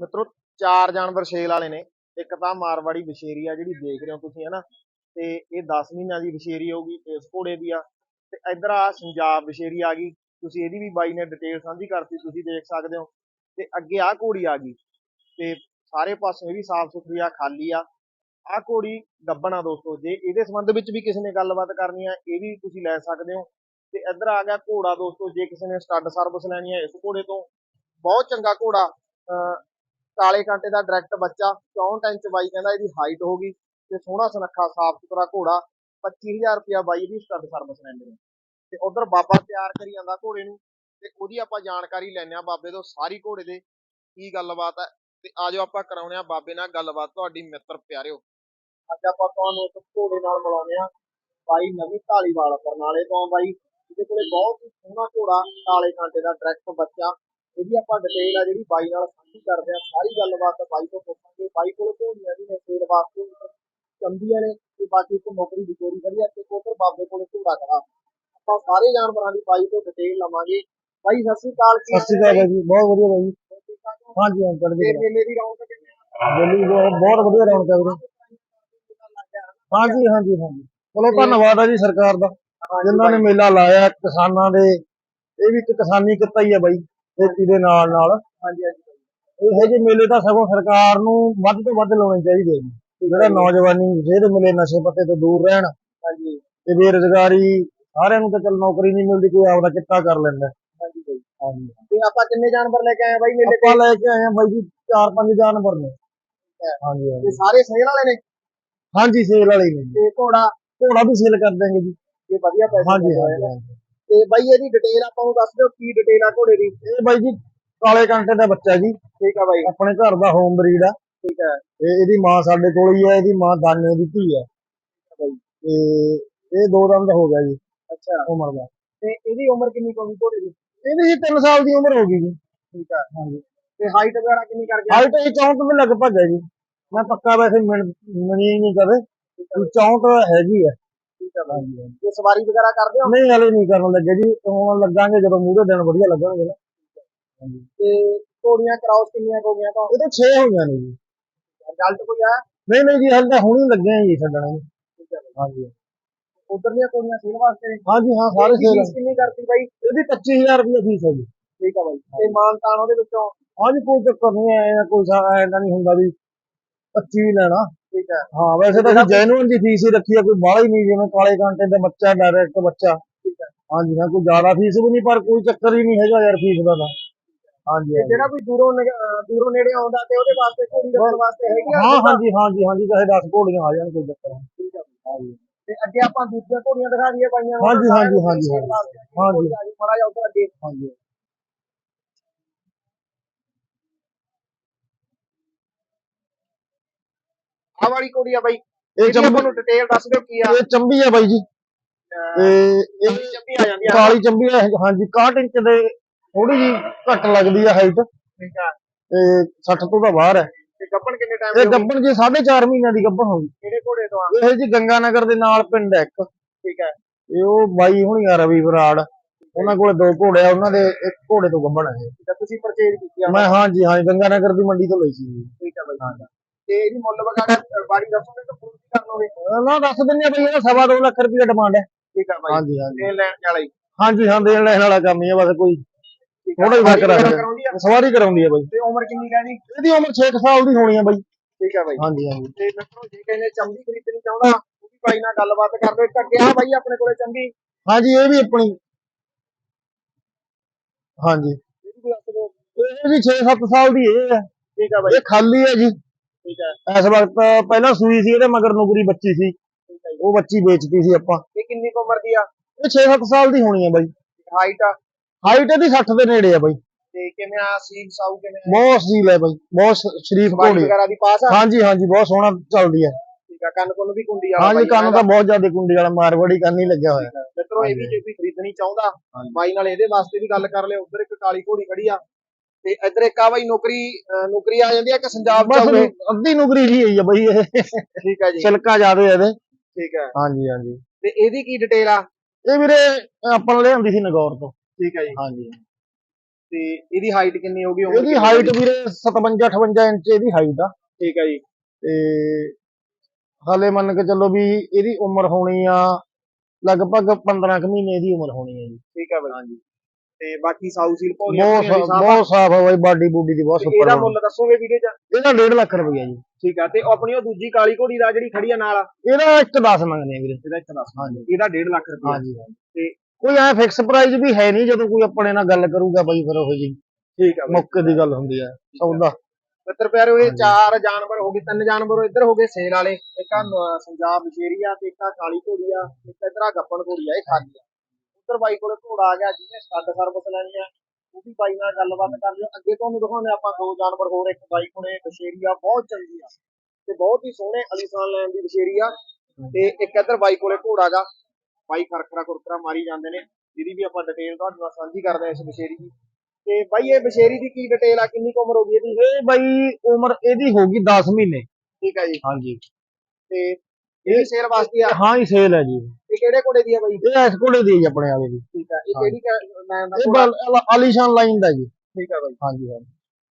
ਮਿੱਤਰੋ, ਚਾਰ ਜਾਨਵਰ ਸੇਲ ਵਾਲੇ ਨੇ। ਇੱਕ ਤਾਂ ਮਾਰਵਾੜੀ ਵਿਸ਼ੇਰੀ ਆ ਜਿਹੜੀ ਦੇਖ ਰਹੇ ਹੋ ਤੁਸੀਂ, ਹਨਾ? ਤੇ ਇਹ 10 ਮਹੀਨਿਆਂ ਦੀ ਵਿਸ਼ੇਰੀ ਹੋਊਗੀ ਇਸ ਘੋੜੇ ਦੀ ਆ। ਤੇ ਇਧਰ ਆ ਸੰਜਾਬ ਵਿਸ਼ੇਰੀ ਆ ਗਈ। ਤੁਸੀਂ ਇਹਦੀ ਵੀ ਬਾਈ ਨੇ ਡਿਟੇਲ ਸਾਂਝੀ ਕਰਤੀ, ਤੁਸੀਂ ਦੇਖ ਸਕਦੇ ਹੋ। ਤੇ ਅੱਗੇ ਆ ਘੋੜੀ ਆ ਗਈ। ਤੇ ਸਾਰੇ ਪਾਸੇ ਵੀ ਸਾਫ਼ ਸੁਥਰੀ ਆ, ਖਾਲੀ ਆ। ਆ ਘੋੜੀ ਗੱਬਣ ਆ ਦੋਸਤੋ, ਜੇ ਇਹਦੇ ਸੰਬੰਧ ਵਿੱਚ ਵੀ ਕਿਸੇ ਨੇ ਗੱਲਬਾਤ ਕਰਨੀ ਆ, ਇਹ ਵੀ ਤੁਸੀਂ ਲੈ ਸਕਦੇ ਹੋ। ਤੇ ਇੱਧਰ ਆ ਗਿਆ ਘੋੜਾ ਦੋਸਤੋ, ਜੇ ਕਿਸੇ ਨੇ ਸਟੱਡ ਸਰਵਿਸ ਲੈਣੀ ਹੈ ਇਸ ਘੋੜੇ ਤੋਂ। ਬਹੁਤ ਚੰਗਾ ਘੋੜਾ। ਅਹ ਕਾਲੇ ਕਾਂਟੇ ਦਾ ਡਾਇਰੈਕਟ ਬੱਚਾ 64 ਇੰਚ ਬਾਈ ਕਹਿੰਦਾ ਇਹਦੀ ਹਾਈਟ ਹੋਗੀ ਤੇ ਸੋਹਣਾ ਸੁਨੱਖਾ ਸਾਫ਼ ਸੁਥਰਾ ਘੋੜਾ 25000 ਰੁਪਿਆ ਬਾਈ ਇਹਦੀ ਸਟੱਡ ਸਰਵਿਸ ਲੈਂਦੇ ਨੇ। ਤੇ ਉਧਰ ਬਾਬਾ ਤਿਆਰ ਕਰੀ ਜਾਂਦਾ ਘੋੜੇ ਨੂੰ ਤੇ ਉਹਦੀ ਆਪਾਂ ਜਾਣਕਾਰੀ ਲੈਣੇ ਆ ਬਾਬੇ ਤੋਂ ਸਾਰੀ ਘੋੜੇ ਦੇ ਕੀ ਗੱਲਬਾਤ ਹੈ ਤੇ ਆਜੋ ਆਪਾਂ ਕਰਾਉਣੇ ਆ ਬਾਬੇ ਨਾਲ ਗੱਲਬਾਤ ਤੁਹਾਡੀ ਮਿੱਤਰ ਪਿਆਰਿਓ। ਅੱਜ ਆਪਾਂ ਤੁਹਾਨੂੰ ਇੱਕ ਘੋੜੇ ਨਾਲ ਮਿਲਾਉਂਦੇ ਆ ਬਾਈ ਨਵੀਂ ਢਾਲੀਵਾਲ ਬਰਨਾਲੇ ਤੋਂ ਬਾਈ ਇਹਦੇ ਕੋਲੇ ਬਹੁਤ ਹੀ ਸੋਹਣਾ ਘੋੜਾ ਕਾਲੇ ਕਾਂਟੇ ਦਾ ਡਾਇਰੈਕਟ ਬੱਚਾ ਇਹਦੀ ਆਪਾਂ ਡਿਟੇਲ ਆ ਜਿਹੜੀ ਬਾਈ ਨਾਲ ਸਾਂਝੀ ਕਰਦੇ ਆ ਸਾਰੀ ਗੱਲਬਾਤ ਬਾਈ ਤੋਂ ਪੁੱਛਾਂਗੇ। ਬਾਈ ਕੋਲ ਘੋੜੀਆਂ ਵੀ ਨੇ ਸੇਲ ਵਾਸਤੇ ਚੰਬੀਆਂ ਨੇ ਤੇ ਬਾਕੀ ਇੱਕ ਨੌਕਰੀ ਦੀ ਚੋਰੀ ਕਰੀ ਆ ਤੇ ਉਧਰ ਬਾਬੇ ਕੋਲੇ ਘੋੜਾ ਖੜਾ ਆਪਾਂ ਸਾਰੇ ਜਾਨਵਰਾਂ ਦੀ ਬਾਈ ਤੋਂ ਡਿਟੇਲ ਲਵਾਂਗੇ। ਬਾਈ ਸਤਿ ਸ਼੍ਰੀ ਅਕਾਲ ਸਤਿ ਸ਼੍ਰੀ ਅਕਾਲ ਜੀ। ਬਹੁਤ ਵਧੀਆ ਬਾਈ? ਹਾਂਜੀ ਹਾਂ ਕਲਾ ਮੇਲੇ ਦੀ ਰੌਣਕ ਕਿੰਨੀ ਆ? ਦਿੱਲੀ ਬਹੁਤ ਵਧੀਆ ਰੌਣਕ ਹੈ ਵੀਰੇ। ਹਾਂਜੀ ਹਾਂਜੀ ਹਾਂਜੀ। ਚਲੋ ਧੰਨਵਾਦ ਹੈ ਜੀ ਸਰਕਾਰ ਦਾ। ਜਿਨ੍ਹਾਂ ਨੇ ਮੇਲਾ ਲਾਇਆ ਕਿਸਾਨਾਂ ਦੇ। ਇਹ ਵੀ ਇੱਕ ਕਿਸਾਨੀ ਕਿੱਤਾ ਹੀ ਹੈ ਬਾਈ। ਖੇਤੀ ਦੇ ਨਾਲ ਨਾਲ। ਹਾਂਜੀ ਹਾਂਜੀ। ਇਹੋ ਮੇਲੇ ਤਾਂ ਸਗੋਂ ਸਰਕਾਰ ਨੂੰ ਵੱਧ ਤੋਂ ਵੱਧ ਲਾਉਣੇ ਚਾਹੀਦੇ ਨੇ। ਜਿਹੜਾ ਨੌਜਵਾਨੀ ਸਿਹਤ ਮਿਲੇ ਨਸ਼ੇ ਪੱਤੇ ਤੋਂ ਦੂਰ ਰਹਿਣ ਹਾਂਜੀ। ਤੇ ਬੇਰੁਜ਼ਗਾਰੀ ਸਾਰਿਆਂ ਨੂੰ ਤਾਂ ਚਲ ਨੌਕਰੀ ਨਹੀਂ ਮਿਲਦੀ ਕੋਈ ਆਪਦਾ ਕਿੱਤਾ ਕਰ ਲੈਂਦਾ। ਹਾਂਜੀ ਬਾਈ। ਹਾਂਜੀ। ਤੇ ਆਪਾਂ ਕਿੰਨੇ ਜਾਨਵਰ ਲੈ ਕੇ ਆਏ ਬਾਈ ਮੇਲੇ ਆਪਾਂ ਲੈ ਕੇ ਆਏ ਆ ਬਾਈ ਜੀ ਚਾਰ ਪੰਜ ਜਾਨਵਰ ਨੇ। ਹਾਂਜੀ ਤੇ ਹਾਂਜੀ ਸਾਰੇ ਸੇਲ ਵਾਲੇ ਨੇ? ਹਾਂਜੀ ਸੇਲ ਵਾਲੇ ਹੀ ਨੇ ਜੀ। ਤੇ ਘੋੜਾ? ਘੋੜਾ ਵੀ ਸੇਲ ਕਰ ਦਾਂਗੇ ਜੀ। ਇਹ ਵਧੀਆ ਪੈਸੇ ਹਾਂਜੀ। ਹਾਂਜੀ। ਤੇ ਬਾਈ ਇਹਦੀ ਡਿਟੇਲ ਆਪਾਂ ਨੂੰ ਦੱਸ ਦਿਓ ਕੀ ਡਿਟੇਲ ਆ ਘੋੜੇ ਦੀ। ਇਹ ਬਾਈ ਜੀ ਕਾਲੇ ਕਾਂਟੇ ਦਾ ਬੱਚਾ ਜੀ। ਠੀਕ ਆ ਬਾਈ। ਆਪਣੇ ਘਰ ਦਾ ਹੋਮ ਬਰੀਡ ਆ। ਠੀਕ ਹੈ ਤੇ ਇਹਦੀ ਮਾਂ ਸਾਡੇ ਕੋਲ ਹੀ ਆ ਇਹਦੀ ਮਾਂ ਦਾਨੇ ਦੀ ਧੀ ਆ। ਬਾਈ। ਤੇ ਇਹ ਦੋ ਦੰਦ ਹੋ ਗਿਆ ਜੀ ਅੱਛਾ। ਉਮਰ ਦਾ। ਤੇ ਇਹਦੀ ਉਮਰ ਕਿੰਨੀ ਹੋਣੀ ਘੋੜੇ ਦੀ? ਇਹਦੀ ਜੀ 3 ਸਾਲ ਦੀ ਉਮਰ ਹੋ ਗਈ ਜੀ। ਠੀਕ ਆ। ਹਾਂਜੀ। ਤੇ ਹਾਈਟ ਵਗੈਰਾ ਕਿੰਨੀ ਕਰ ਗਿਆ? ਹਾਈਟ ਇਹ 64 ਦੇ ਲਗਭਗ ਹੈ ਜੀ। ਮੈਂ ਪੱਕਾ ਵੈਸੇ ਮਿਣ- ਨਹੀਂ ਕਦੇ। 64 ਹੈਗੀ ਆ। ਤੇ ਸਵਾਰੀ ਵਗੈਰਾ ਕਰਦੇ ਹੋ? ਨਹੀਂ ਹਲੇ ਨਹੀਂ ਕਰਨ ਲੱਗੇ ਜੀ ਹੁਣ ਲੱਗਾਂਗੇ ਜਦੋਂ ਮੂਹਰੇ ਦਿਨ ਵਧੀਆ ਲੱਗਣਗੇ ਨਾ। ਤੇ ਘੋੜੀਆਂ ਕਰਾਉਸ ਕਿੰਨੀਆਂ ਹੋ ਗਈਆਂ ਤਾਂ ਇਹ ਤਾਂ 6 ਹੋਈਆਂ ਨੇ ਜੀ। ਰਿਜ਼ਲਟ ਕੋਈ ਆਇਆ? ਨਹੀਂ ਨਹੀਂ ਜੀ ਹਲੇ ਤਾਂ ਹੁਣ ਹੀ ਲੱਗੇ ਆ ਜੀ ਛੱਡਣ। ਹਾਂਜੀ। ਉਧਰਲੀਆਂ ਘੋੜੀਆਂ ਸੇਲ ਵਾਸਤੇ? ਹਾਂਜੀ ਹਾਂ ਸਾਰੇ ਇਹਦੀ ਸੇਲ ਕਿੰਨੀ ਕਰਤੀ ਬਾਈ? ਇਹਦੀ 25000 ਰੁਪਏ ਫੀਸ ਹੈ ਜੀ। ਠੀਕ ਆ ਬਾਈ। ਤੇ ਮਾਨਤਾਨ ਉਹਦੇ ਵਿੱਚੋਂ? ਹਾਂਜੀ ਕੋਈ ਚੱਕਰ ਨਹੀਂ ਐ ਕੋਈ ਐਂਦਾ ਨਹੀਂ ਹੁੰਦਾ ਵੀ 25 ਹੀ ਲੈਣਾ। ਠੀਕ ਹੈ। ਹਾਂ ਵੈਸੇ ਤਾਂ ਅਸੀਂ ਜੈਨੂਅਨ ਦੀ ਫੀਸ ਹੀ ਰੱਖੀ ਆ ਕੋਈ ਬਾਹਲਾ ਹੀ ਨਹੀਂ ਜਿਵੇਂ ਕਾਲੇ ਕਾਂਟੇ ਦਾ ਬੱਚਾ ਡਾਇਰੈਕਟ ਬੱਚਾ। ਠੀਕ ਹੈ। ਹਾਂਜੀ ਹਾਂ ਕੋਈ ਜ਼ਿਆਦਾ ਫੀਸ ਵੀ ਨਹੀਂ ਪਰ ਕੋਈ ਚੱਕਰ ਹੀ ਨਹੀਂ ਹੈਗਾ ਯਾਰ ਫੀਸ ਦਾ ਤਾਂ। ਹਾਂਜੀ ਹਾਂਜੀ। ਜਿਹੜਾ ਕੋਈ ਦੂਰੋਂ ਦੂਰੋਂ ਨੇੜੇ ਆਉਂਦਾ ਤੇ ਉਹਦੇ ਵਾਸਤੇ ਘੋੜੀ ਰੱਖਣ ਵਾਸਤੇ ਹੈਗੀ ਆ ਹਾਂ ਹਾਂਜੀ ਹਾਂਜੀ ਹਾਂਜੀ ਚਾਹੇ 10 ਘੋੜੀਆਂ ਆ ਜਾਣ ਕੋਈ ਚੱਕਰ ਨਹੀਂ। ਹਾਂਜੀ ਤੇ ਅੱਗੇ ਆਪਾਂ ਦੂਜੀਆਂ ਘੋੜੀਆਂ ਦਿਖਾ ਦਈਏ ਪਾਈਆਂ ਹਾਂਜੀ, ਹਾਂਜੀ, ਹਾਂਜੀ। ਆ ਗਈ, ਮਾੜਾ ਜਿਹਾ ਉੱਧਰ ਅੱਗੇ। ਹਾਂਜੀ। ਆਹ ਵਾਲੀ ਘੋੜੀ ਆ ਬਾਈ। ਇਹ ਚੰਬੀ ਆਪਾਂ ਨੂੰ ਡਿਟੇਲ ਦੱਸ ਦਿਓ ਕੀ ਆ। ਇਹ ਚੰਬੀ ਆ ਬਾਈ ਜੀ। ਤੇ ਇਹ ਚੰਬੀ ਆ ਜਾਂਦੀ ਆ। ਕਾਲੀ ਚੰਬੀ ਆ ਹਾਂਜੀ 61 ਇੰਚ ਦੇ ਥੋੜੀ ਜੀ ਘੱਟ ਲੱਗਦੀ ਆ ਹਾਈਟ ਠੀਕ ਆ। ਤੇ 60 ਤੋਂ ਤਾਂ ਬਾਹਰ ਹੈ ਤੇ ਗੱਪਣ ਕਿੰਨੇ ਟਾਈਮ ਇਹ ਗੱਬਣ ਜੀ 4.5 ਮਹੀਨਿਆਂ ਦੀ ਗੱਬਣ ਹੋ ਗਈ ਕਿਹੜੇ ਘੋੜੇ ਤੋਂ ਆ? ਇਹ ਜੀ ਗੰਗਾਨਗਰ ਦੇ ਨਾਲ ਪਿੰਡ ਹੈ ਇੱਕ। ਠੀਕ ਹੈ ਇਹ ਉਹ ਬਾਈ ਹੁਣੀ ਆ ਰਵੀ ਬਰਾੜ ਉਹਨਾਂ ਕੋਲੇ ਦੋ ਘੋੜੇ ਆ ਉਹਨਾਂ ਦੇ ਇੱਕ ਘੋੜੇ ਤੋਂ ਗੱਬਣ ਹੈ ਤੁਸੀਂ ਪਰਚੇਜ ਕੀਤੀ ਆ। ਮੈਂ ਹਾਂਜੀ ਹਾਂ ਗੰਗਾਨਗਰ ਦੀ ਮੰਡੀ ਤੋਂ ਲਈ ਸੀ। ਜੀ। ਠੀਕ ਆ ਬਾਈ ਤੇ ਇਹਦੀ ਮੁੱਲ ਵਗਾੜਾ ਬਾਰੀ ਦੱਸੋਗੇ ਤਾਂ ਪੂਰੀ ਕਰ ਲਓਗੇ। ਅਹ ਨਾ ਦੱਸ ਦਿੰਦੇ ਆ ਬਈ ਇਹਦਾ ਸਵਾ ਦੋ ਲੱਖ ਰੁਪਏ ਡਿਮਾਂਡ ਹੈ। ਠੀਕ ਆ ਬਾਈ। ਹਾਂਜੀ ਹਾਂਜੀ। ਤੇ ਲੈਣ ਵਾਲਾ ਹੀ। ਹਾਂਜੀ ਹਾਂ ਦੇਣ ਲੈਣ ਵਾਲਾ ਕੰਮ ਹੀ ਹੈ ਬਸ ਕੋਈ ਠੀਕ ਆ। ਥੋੜਾ ਹੀ ਫ਼ਰਕ ਰੱਖਦਾ ਆ। ਸਵਾਰੀ ਕਰਾਉਂਦੀ ਹੈ ਬਾਈ। ਤੇ ਉਮਰ ਕਿੰਨੀ ਕਹਿਣੀ ਇਹਦੀ? ਉਮਰ 6 ਸਾਲ ਦੀ ਹੋਣੀ ਹੈ ਬਾਈ। ਠੀਕ ਆ ਬਾਈ। ਹਾਂਜੀ ਹਾਂਜੀ। ਤੇ ਮਿੱਤਰੋ ਜੇ ਨੇ ਚੰਬੀ ਖਰੀਦਣੀ ਚਾਹੁੰਦਾ ਉਹ ਵੀ ਬਾਈ ਨਾਲ ਗੱਲਬਾਤ ਕਰ ਲਓ। ਇੱਕ ਅੱਗੇ ਆ ਬਾਈ ਆਪਣੇ ਕੋਲੇ ਚੰਬੀ ਹਾਂਜੀ ਇਹ ਵੀ ਆਪਣੀ। ਹਾਂਜੀ। ਵੀ ਇਹ ਜੀ 6-7 ਸਾਲ ਦੀ ਇਹ ਹੈ ਠੀਕ ਆ ਬਾਈ। ਇਹ ਖਾਲੀ ਹੈ ਜੀ। ਠੀਕ ਹੈ ਇਸ ਵਕਤ ਪਹਿਲਾਂ ਸੂਈ ਸੀ ਇਹਦੇ ਮਗਰ ਨੁਕਰੀ ਬੱਚੀ ਸੀ। ਠੀਕ ਹੈ ਜੀ। ਉਹ ਬੱਚੀ ਵੇਚਤੀ ਸੀ ਆਪਾਂ। ਇਹ ਕਿੰਨੀ ਕੁ ਉਮਰ ਦੀ ਆ? ਇਹ 6-7 ਸਾਲ ਦੀ ਹੋਣੀ ਹੈ ਬਾਈ। ਹਾਈਟ ਆ? ਹਾਈਟ ਇਹਦੀ 60 ਦੇ ਨੇੜੇ ਆ ਬਾਈ। ਤੇ ਕਿਵੇਂ ਆ? ਸੀਲ ਸਾਊ ਕਿਵੇਂ ਆ? ਬਹੁਤ ਸੀਲ ਹੈ ਬਾਈ। ਬਹੁਤ ਸ਼ਰੀਫ ਬਾਈ ਘੋੜੀ ਵਗੈਰਾ ਦੀ ਪਾਸ ਆ? ਹਾਂਜੀ ਹਾਂਜੀ ਬਹੁਤ ਸੋਹਣਾ ਚੱਲਦੀ ਹੈ ਠੀਕ ਆ ਕੰਨ ਕੁੰਨ ਵੀ ਕੁੰਡੀ ਆ ਹਾਂਜੀ ਕੰਨ ਤਾਂ ਬਹੁਤ ਜ਼ਿਆਦਾ ਕੁੰਡੀ ਵਾਲਾ ਮਾਰਵਾੜੀ ਕੰਨ ਹੀ ਲੱਗਿਆ ਹੋਇਆ। ਮਿੱਤਰੋ ਇਹ ਵੀ ਜੇ ਕੋਈ ਖਰੀਦਣੀ ਚਾਹੁੰਦਾ ਬਾਈ ਨਾਲ ਇਹਦੇ ਵਾਸਤੇ ਵੀ ਗੱਲ ਕਰ ਲਿਓ। ਉਧਰ ਇੱਕ ਕਾਲੀ ਘੋੜੀ ਖੜੀ ਆ। ਤੇ ਇੱਧਰ ਇੱਕ ਆ ਬਾਈ ਨੌਕਰੀ ਨੌਕਰੀ ਆ ਜਾਂਦੀ ਆ ਕਿ ਪੰਜਾਬ ਚ ਹੋਵੇ ਅੱਧੀ ਨੁਕਰੀ ਜੀ ਹੋਈ ਆ ਬਾਈ ਇਹ। ਠੀਕ ਆ ਜੀ। ਛਿਲਕਾ ਜ਼ਿਆਦਾ ਇਹਦੇ। ਠੀਕ ਹੈ ਹਾਂਜੀ ਹਾਂਜੀ। ਤੇ ਇਹਦੀ ਕੀ ਡਿਟੇਲ ਆ? ਇਹ ਵੀਰੇ ਆਪਾਂ ਨੂੰ ਲਿਆਂਦੀ ਸੀ ਨਗੌਰ ਤੋਂ। ਠੀਕ ਹੈ ਜੀ। ਹਾਂਜੀ। ਤੇ ਇਹਦੀ ਹਾਈਟ ਕਿੰਨੀ ਹੋਗੀ ਇਹਦੀ ਹਾਈਟ ਵੀਰੇ 57 58 ਇੰਚ ਇਹਦੀ ਹਾਈਟ ਆ। ਠੀਕ ਹੈ ਜੀ। ਤੇ ਹਾਲੇ ਮੰਨ ਕੇ ਚੱਲੋ ਵੀ ਇਹਦੀ ਉਮਰ ਹੋਣੀ ਆ ਲਗਭਗ 15 ਕੁ ਮਹੀਨੇ ਦੀ ਉਮਰ ਹੋਣੀ ਹੈ ਜੀ। ਠੀਕ ਹੈ ਬਾਈ। ਹਾਂਜੀ। ਤੇ ਬਾਕੀ ਸਾਊ ਸੀਲ ਬਹੁਤ ਸਾ- ਸਾਫ਼ ਆ। ਬਹੁਤ ਸਾਫ਼ ਹੈ ਬਾਈ ਬਾਡੀ ਬੂਡੀ ਦੀ ਬਹੁਤ ਸੁਪਰ ਇਹਦਾ ਮੁੱਲ ਦੱਸੋਗੇ ਵੀਡੀਓ 'ਚ? ਇਹਦਾ 1.5 ਲੱਖ ਰੁਪਈਆ ਜੀ। ਠੀਕ ਆ ਤੇ ਉਹ ਆਪਣੀ ਉਹ ਦੂਜੀ ਕਾਲੀ ਘੋੜੀ ਦਾ ਜਿਹੜੀ ਖੜੀ ਆ ਨਾਲ ਇਹਦਾ 1 10 ਮੰਗਦੇ ਆ ਵੀਰੇ। ਇਹਦਾ ਇੱਕ ਦੱਸ। ਹਾਂਜੀ। ਇਹਦਾ 1.5 ਲੱਖ ਰੁਪਏ ਹਾਂਜੀ। ਤੇ ਕੋਈ ਐ ਫਿਕਸ ਪ੍ਰਾਈਸ ਵੀ ਹੈ ਨਹੀਂ ਜਦੋਂ ਕੋਈ ਆਪਣੇ ਨਾਲ ਗੱਲ ਕਰੂਗਾ ਬਾਈ ਫਿਰ ਉਹ ਜੀ ਠੀਕ ਆ ਬਾਈ। ਮੌਕੇ ਦੀ ਗੱਲ ਹੁੰਦੀ ਹੈ ਸੌਦਾ। ਮਿੱਤਰ ਪਿਆਰੋ ਇਹ ਹਾਂਜੀ। ਚਾਰ ਜਾਨਵਰ ਹੋ ਗਏ ਤਿੰਨ ਜਾਨਵਰ ਇੱਧਰ ਹੋ ਗਏ ਸੇਲ ਵਾਲੇ। ਇੱਕ ਆ ਨ- ਪੰਜਾਬ ਵਿਸ਼ੇਰੀ ਆ ਤੇ ਇੱਕ ਆ ਕਾਲੀ ਘੋੜੀ ਆ ਇੱਕ ਇੱਧਰ ਆ ਗੱਪਣ ਘੋੜੀ ਆ ਇਹ ਖਾਲੀ ਆ। ਉੱਧਰ ਬਾਈ ਕੋਲੇ ਘੋੜਾ ਆ ਗਿਆ ਜਿਹਨੇ ਸਟੱਡ ਸਰਵਿਸ ਲੈਣੀ ਆ ਉਹ ਵੀ ਬਾਈ ਨਾਲ ਗੱਲਬਾਤ ਕਰ ਲਿਓ। ਅੱਗੇ ਤੁਹਾਨੂੰ ਦਿਖਾਉਂਦੇ ਆਪਾਂ ਦੋ ਜਾਨਵਰ ਹੋਰ ਇੱਕ ਬਾਈ ਕੋਲੇ ਵਿਸ਼ੇਰੀ ਆ ਬਹੁਤ ਚੰਗੀ ਆ ਤੇ ਬਹੁਤ ਹੀ ਸੋਹਣੇ ਅਲੀਸਾਨ ਲੈਣ ਦੀ ਵਿਸ਼ੇਰੀ ਆ ਤੇ ਇੱਕ ਇੱਧਰ ਬਾਈ ਕੋਲੇ ਘੋੜਾ ਗਾ। ਬਾਈ ਖਰਖਰਾ ਕੁਰਕਰਾ ਮਾਰੀ ਜਾਂਦੇ ਨੇ ਜਿਹਦੀ ਵੀ ਆਪਾਂ ਡਿਟੇਲ ਤੁਹਾਡੇ ਨਾਲ ਸਾਂਝੀ ਕਰਦੇ ਆ ਇਸ ਵਿਸ਼ੇਰੀ ਦੀ। ਤੇ ਬਾਈ ਇਹ ਵਿਸ਼ੇਰੀ ਦੀ ਕੀ ਡਿਟੇਲ ਆ? ਕਿੰਨੀ ਉਮਰ ਹੋ ਗਈ ਇਹਦੀ? ਇਹ ਬਾਈ ਉਮਰ ਇਹਦੀ ਹੋਗੀ 10 ਮਹੀਨੇ। ਠੀਕ ਆ ਜੀ। ਹਾਂਜੀ। ਤੇ ਇਹ ਸੇਲ ਵਾਸਤੇ ਆ? ਹਾਂ ਹੀ ਸੇਲ ਹੈ ਜੀ। ਇਹ ਕਿਹੜੇ ਕੋੜੇ ਦੀ ਆ ਬਾਈ? ਇਹ ਇਸ ਕੋਲੇ ਦੀ ਹੈ ਜੀ ਆਪਣੇ ਵਾਲੇ ਦੀ। ਠੀਕ ਆ। ਇਹ ਕਿਹੜੀ ਮੈਂ ਇਹ ਬਲ- ਆਲੀਸ਼ਾਨ ਲਾਈਨ ਦਾ ਜੀ। ਠੀਕ ਆ ਬਾਈ। ਹਾਂਜੀ ਹਾਂਜੀ।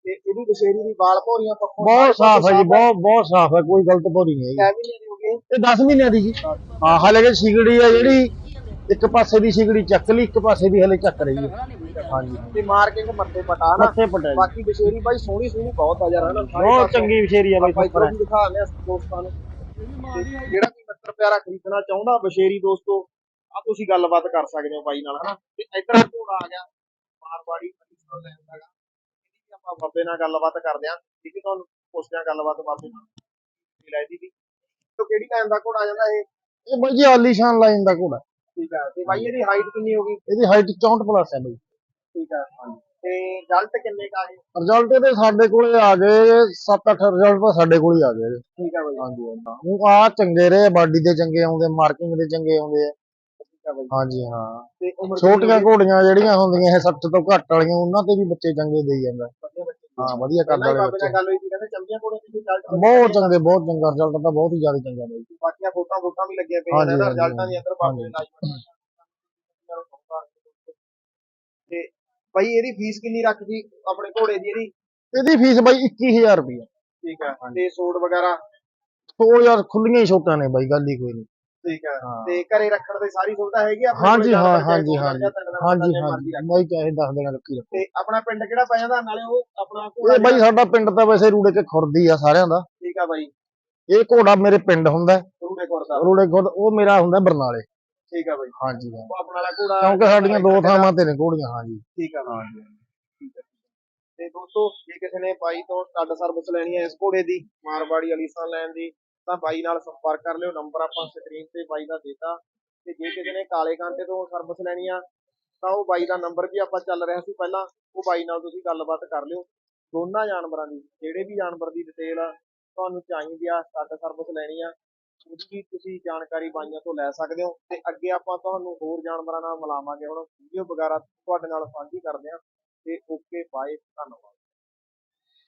ਤੇ ਇਹਦੀ ਬਸ਼ੇਰੀ ਦੀ ਵਾਲ ਭੋਰੀਆਂ ਪੱਖੋਂ ਬਹੁਤ ਸਾਫ਼ ਹੈ ਜੀ ਬਹੁਤ ਬਹੁਤ ਸਾਫ਼ ਹੈ ਕੋਈ ਗਲਤ ਭੋਰੀ ਨਹੀਂ ਹੈਗੀ। ਕੈ ਮਹੀਨੇ ਦੀ ਹੋ ਗਈ ਇਹ 10 ਮਹੀਨਿਆਂ ਦੀ ਜੀ। ਹਾਂ ਹਾਲੇ ਕਿ ਸਿਗੜੀ ਆ ਜਿਹੜੀ ਇੱਕ ਪਾਸੇ ਦੀ ਸਿਗੜੀ ਚੱਕ ਲਈ ਇੱਕ ਪਾਸੇ ਦੀ ਹਲੇ ਚੱਕ ਰਹੀ ਹੈ ਹਾਂਜੀ। ਤੇ ਮਾਰਕਿੰਗ ਮੱਥੇ ਪਟਾ ਨਾ। ਮੱਥੇ ਪਟਿਆ ਜੀ। ਬਾਕੀ ਬਸ਼ੇਰੀ ਬਾਈ ਸੋਹਣੀ ਸੋਹਣੀ ਬਹੁਤ ਆ ਯਾਰ। ਹਨਾ ਸਾਰੇ ਬਹੁਤ ਪਾਸੋਂ। ਚੰਗੀ ਵਿਸ਼ੇਰੀ ਆ ਬਾਈ ਬਾਈ ਤੁਹਾਨੂੰ ਦਿਖਾ ਲਿਆ ਦੋਸਤਾਂ ਨੂੰ। ਤੇ ਜਿਹੜਾ ਮਿੱਤਰ ਪਿਆਰਾ ਖਰੀਦਣਾ ਚਾਹੁੰਦਾ ਬਸ਼ੇਰੀ ਦੋਸਤੋ ਆ ਤੁਸੀਂ ਗੱਲਬਾਤ ਕਰ ਸਕਦੇ ਹੋ ਬਾਈ ਨਾਲ ਹਨਾ? ਤੇ ਇੱਧਰ ਘੋੜਾ ਆ ਗਿਆ ਮਾਰਵਾੜੀ ਪਟਿਸਟਰ ਲੈਣ ਦਾ ਗਾ। ਇਹਦੀ ਆਪਾਂ ਬਾਬੇ ਨਾਲ ਗੱਲਬਾਤ ਕਰਦੇ ਆਂ ਹੈ ਤੁਹਾਨੂੰ ਪੁੱਛਦੇ ਆਂ ਗੱਲਬਾਤ ਬਾਬੇ ਨਾਲ। ਲੈ ਦੀ ਤੋਂ ਕਿਹੜੀ ਟਾਈਮ ਦਾ ਘੋੜਾ ਜਾਂਦਾ ਇਹ? ਇਹ ਬਾਈ ਜੀ ਆਲੀਸ਼ਾਨ ਲਾਈਨ ਦਾ ਘੋੜਾ। ਠੀਕ ਆ। ਤੇ ਬਾਈ ਇਹਦੀ ਹਾਈਟ ਕਿੰਨੀ ਹੋ ਗਈ? ਇਹਦੀ ਹਾਈਟ 64 ਪਲੱਸ ਹੈ ਬਾਈ। ਠੀਕ ਆ ਤੇ ਰਿਜ਼ਲਟ ਕਿੰਨੇ ਕਾ ਗਏ? ਰਿਜ਼ਲਟ ਇਹਦੇ ਸਾਡੇ ਕੋਲੇ ਆ ਗਏ 7-8 ਰਿਜ਼ਲਟ ਤਾਂ ਸਾਡੇ ਕੋਲ ਹੀ ਆ ਗਏ ਠੀਕ ਆ ਬਾਈ। ਹਾਂਜੀ ਉਹ ਆ ਚੰਗੇ ਰਹੇ ਬਾਡੀ ਦੇ ਚੰਗੇ ਆਉਂਦੇ ਮਾਰਕਿੰਗ ਦੇ ਚੰਗੇ ਆਉਂਦੇ ਆ। ਠੀਕ ਆ ਬਾਈ। ਹਾਂਜੀ ਹਾਂ। ਤੇ ਉਮਰ ਛੋਟੀਆਂ ਘੋੜੀਆਂ ਜਿਹੜੀਆਂ ਹੁੰਦੀਆਂ ਇਹ 60 ਤੋਂ ਘੱਟ ਵਾਲੀਆਂ ਉਹਨਾਂ ਤੇ ਵੀ ਬੱਚੇ ਚੰਗੇ ਦੇਈ ਜਾਂਦਾ। ਹਾਂ ਵਧੀਆ ਹੀ ਵਾਲੇ ਬਾਬੇ ਬੱਚੇ। ਨਾਲ ਗੱਲ ਹੋਈ ਸੀ ਕਹਿੰਦੇ ਚੰਗੀਆਂ ਕੋੜੇ ਦੀ ਰਿਜ਼ਲਟ ਬਹੁਤ ਚੰਗੇ ਬਹੁਤ ਚੰਗਾ ਰਿਜ਼ਲਟ ਤਾਂ ਬਹੁਤ ਹੀ ਜ਼ਿਆਦਾ ਚੰਗਾ ਬਾਈ। ਬਾਕੀਆਂ ਫੋਟੋਆਂ ਫੋਟੋਆਂ ਵੀ ਲੱਗੀਆਂ ਪਈਆਂ ਹਾਂਜੀ, ਨੇ ਹਾਂਜੀ, ਰਿਜ਼ਲਟਾਂ ਦੀ ਅੰਦਰ ਬਾਬੇ ਦੇ ਲਾਈਵ ਬਾਈ ਇਹਦੀ ਫੀਸ ਕਿੰਨੀ ਰੱਖਦੀ ਆਪਣੇ ਘੋੜੇ ਦੀ ਇਹਦੀ? ਇਹਦੀ ਫੀਸ ਬਾਈ 21000 ਰੁਪਏ ਠੀਕ ਆ ਤੇ ਸੂਟ ਵਗੈਰਾ? ਉਹ ਯਾਰ ਖੁੱਲੀਆਂ ਹੀ ਛੋਟਾਂ ਨੇ ਬਾਈ ਗੱਲ ਹੀ ਕੋਈ ਨਹੀਂ। ਠੀਕ ਆ। ਤੇ ਘਰੇ ਰੱਖਣ ਦੀ ਸਾਰੀ ਸੁਵਿਧਾ ਹੈਗੀ ਆ ਆਪਣੇ ਹਾਂਜੀ ਹਾਂ ਹਾਂਜੀ ਹਾਂਜੀ। ਹਾਂਜੀ ਹਾਂਜੀ। ਬਾਈ ਚਾਹੇ 10 ਦਿਨ ਰੱਖੀ ਰੱਖੋ। ਤੇ ਆਪਣਾ ਪਿੰਡ ਕਿਹੜਾ ਪੈ ਜਾਂਦਾ ਨਾਲੇ ਉਹ ਆਪਣਾ ਘੋੜਾ ਇਹ ਬਾਈ ਸਾਡਾ ਪਿੰਡ ਤਾਂ ਵੈਸੇ ਰੂੜੇ ਕੇ ਖੁਰਦੀ ਆ ਸਾਰਿਆਂ ਦਾ। ਠੀਕ ਆ ਬਾਈ। ਇਹ ਘੋੜਾ ਮੇਰੇ ਪਿੰਡ ਹੁੰਦਾ। ਰੂੜੇ ਕੋਰਦਾ ਰੂੜੇ ਖੁਰਦ ਉਹ ਮੇਰਾ ਹੁੰਦਾ ਬਰਨਾਲੇ। ਠੀਕ ਆ ਬਾਈ। ਹਾਂਜੀ ਹਾਂ ਉਹ ਆਪਣਾ ਵਾਲਾ ਘੋੜਾ ਕਿਉਂਕਿ ਸਾਡੀਆਂ ਦੋ ਥਾਵਾਂ ਤੇ ਨੇ ਘੋੜੀਆਂ ਹਾਂਜੀ। ਠੀਕ ਆ ਹਾਂਜੀ। ਠੀਕ ਆ ਤੇ ਦੋਸਤੋ ਜੇ ਕਿਸੇ ਨੇ ਬਾਈ ਤੋਂ ਸਟੱਡ ਸਰਵਿਸ ਲੈਣੀ ਹੈ ਇਸ ਘੋੜੇ ਦੀ ਮਾਰਵਾੜੀ ਅਲੀਸਾਨ ਲੈਣ ਦੀ ਤਾਂ ਬਾਈ ਨਾਲ ਸੰਪਰਕ ਕਰ ਲਿਓ। ਨੰਬਰ ਆਪਾਂ ਸਕਰੀਨ ਤੇ ਬਾਈ ਦਾ ਦਿੱਤਾ ਤੇ। ਜੇ ਕਿਸੇ ਨੇ ਕਾਲੇ ਕਾਂਟੇ ਤੋਂ ਸਰਵਿਸ ਲੈਣੀ ਆ ਤਾਂ ਉਹ ਬਾਈ ਦਾ ਨੰਬਰ ਵੀ ਆਪਾਂ ਚੱਲ ਰਿਹਾ ਸੀ ਪਹਿਲਾਂ ਉਹ ਬਾਈ ਨਾਲ ਤੁਸੀਂ ਗੱਲਬਾਤ ਕਰ ਲਿਓ। ਦੋਨਾਂ ਜਾਨਵਰਾਂ ਦੀ ਜਿਹੜੇ ਵੀ ਜਾਨਵਰ ਦੀ ਡਿਟੇਲ ਆ ਤੁਹਾਨੂੰ ਚਾਹੀਦੀ ਆ ਸਟੱਡ ਸਰਵਿਸ ਲੈਣੀ ਆ। ਉਹਦੀ ਵੀ ਤੁਸੀਂ ਜਾਣਕਾਰੀ ਬਾਈਆਂ ਤੋਂ ਲੈ ਸਕਦੇ ਹੋ ਤੇ ਅੱਗੇ ਆਪਾਂ ਤੁਹਾਨੂੰ ਹੋਰ ਜਾਨਵਰਾਂ ਨਾਲ ਮਿਲਾਵਾਂਗੇ। ਹੁਣ ਵੀਡੀਓ ਵਗੈਰਾ ਤੁਹਾਡੇ ਨਾਲ ਸਾਂਝੀ ਕਰਦੇ ਹਾਂ। ਤੇ ਓਕੇ ਬਾਏ ਧੰਨਵਾਦ।